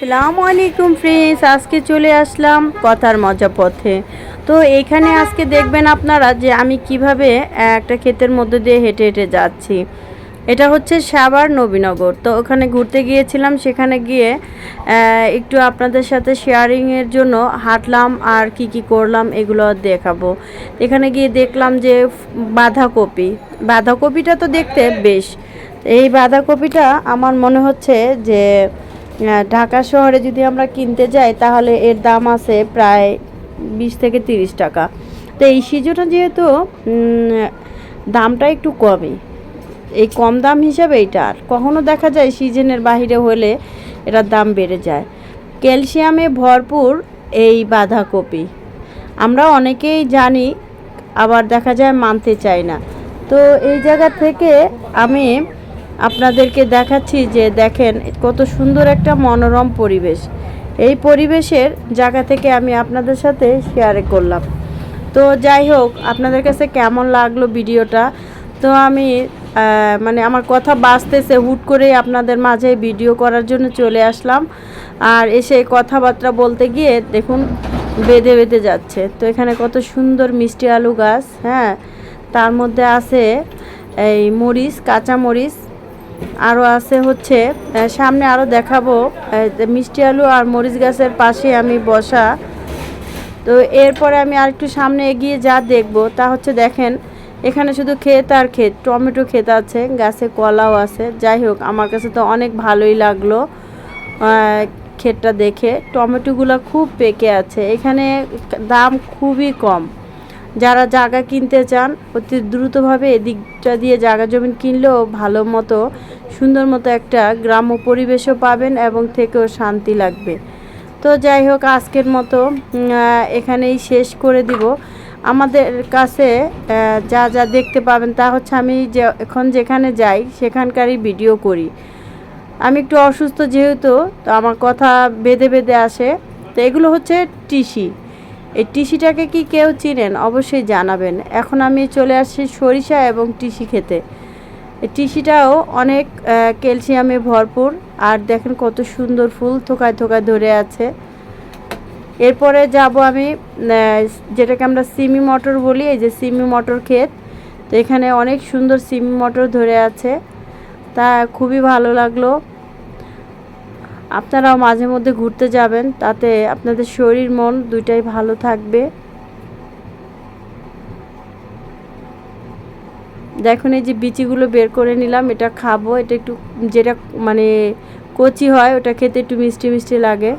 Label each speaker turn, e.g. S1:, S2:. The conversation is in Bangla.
S1: আসসালামু আলাইকুম ফ্রেন্ডস আজকে চলে আসলাম কথার মজা পথে। তো এখানে আজকে দেখবেন আপনারা যে আমি কীভাবে একটা ক্ষেতের মধ্যে দিয়ে হেঁটে হেঁটে যাচ্ছি। এটা হচ্ছে সাভার নবীনগর। তো ওখানে ঘুরতে গিয়েছিলাম, সেখানে গিয়ে একটু আপনাদের সাথে শেয়ারিংয়ের জন্য হাঁটলাম আর কি কি করলাম এগুলো দেখাবো। এখানে গিয়ে দেখলাম যে বাঁধাকপি। বাঁধাকপিটা তো দেখতে বেশ। এই বাঁধাকপিটা আমার মনে হচ্ছে যে ঢাকা শহরে যদি আমরা কিনতে যাই, তাহলে এর দাম আছে প্রায় বিশ থেকে তিরিশ টাকা। তো এই সিজনে যেহেতু দামটা একটু কমই। এই কম দাম হিসাবে এইটা, আর কখনো দেখা যায় সিজনের বাইরে হলে এটার দাম বেড়ে যায়। ক্যালসিয়ামে ভরপুর এই বাঁধাকপি। আমরা অনেকেই জানি, আবার দেখা যায় মানতে চাই না। তো এই জায়গা থেকে আমি আপনাদেরকে দেখাচ্ছি যে দেখেন কত সুন্দর একটা মনোরম পরিবেশ। এই পরিবেশের জায়গা থেকে আমি আপনাদের সাথে শেয়ার করলাম। তো যাই হোক, আপনাদের কাছে কেমন লাগল ভিডিওটা? তো আমি মানে আমার কথা বাঁচতেছে, হুট করে আপনাদের মাঝে ভিডিও করার জন্য চলে আসলাম। আর এসে কথাবার্তা বলতে গিয়ে দেখুন, বেঁধে বেঁধে যাচ্ছে। তো এখানে কত সুন্দর মিষ্টি আলু গাছ হ্যাঁ? তার মধ্যে আছে এই মরিচ, কাঁচা মরিচ। আরও আছে হচ্ছে সামনে আরও দেখাবো মিষ্টি আলু আর মরিচ গাছের পাশে আমি বসা। তো এরপরে আমি আর একটু সামনে এগিয়ে যা দেখব, তা হচ্ছে দেখেন, এখানে শুধু ক্ষেত আর ক্ষেত, টমেটো ক্ষেত আছে, গাছে কলাও আছে। যাই হোক, আমার কাছে তো অনেক ভালোই লাগল ক্ষেতটা দেখে। টমেটোগুলো খুব পেকে আছে, এখানে দাম খুবই কম। যারা জায়গা কিনতে চান, অতি দ্রুতভাবে এদিকটা দিয়ে জায়গা জমি কিনলেও ভালো মতো সুন্দর মতো একটা গ্রাম্য পরিবেশও পাবেন এবং থেকেও শান্তি লাগবে। তো যাই হোক, আজকের মতো এখানেই শেষ করে দিব। আমাদের কাছে যা যা দেখতে পাবেন তা হচ্ছে আমি যে, এখন যেখানে যাই, সেখানকারই ভিডিও করি। আমি একটু অসুস্থ যেহেতু, তো আমার কথা বেঁধে বেঁধে আসে। তো এগুলো হচ্ছে টিসি। এই টিসিটাকে কি কেউ চিনেন? অবশ্যই জানাবেন। এখন আমি চলে আসছি সরিষা এবং টিসি খেতে। টিসিটাও অনেক ক্যালসিয়ামে ভরপুর। আর দেখেন কত সুন্দর ফুল থোকায় থোকায় ধরে আছে। এরপরে যাব আমি যেটাকে আমরা সিমি মটর বলি, এই যে সিমি মটর ক্ষেত। তো এখানে অনেক সুন্দর সিমি মটর ধরে আছে। তা খুবই ভালো লাগল। আপনারাও মাঝে মধ্যে ঘুরতে যাবেন, তাতে আপনাদের শরীর, মন দুইটাই ভালো থাকবে। দেখুন, এই যে বিচিগুলো বের করে নিলাম, এটা খাব, এটা একটু যেটা মানে কচি হয়, ওটা খেতে একটু মিষ্টি মিষ্টি লাগে।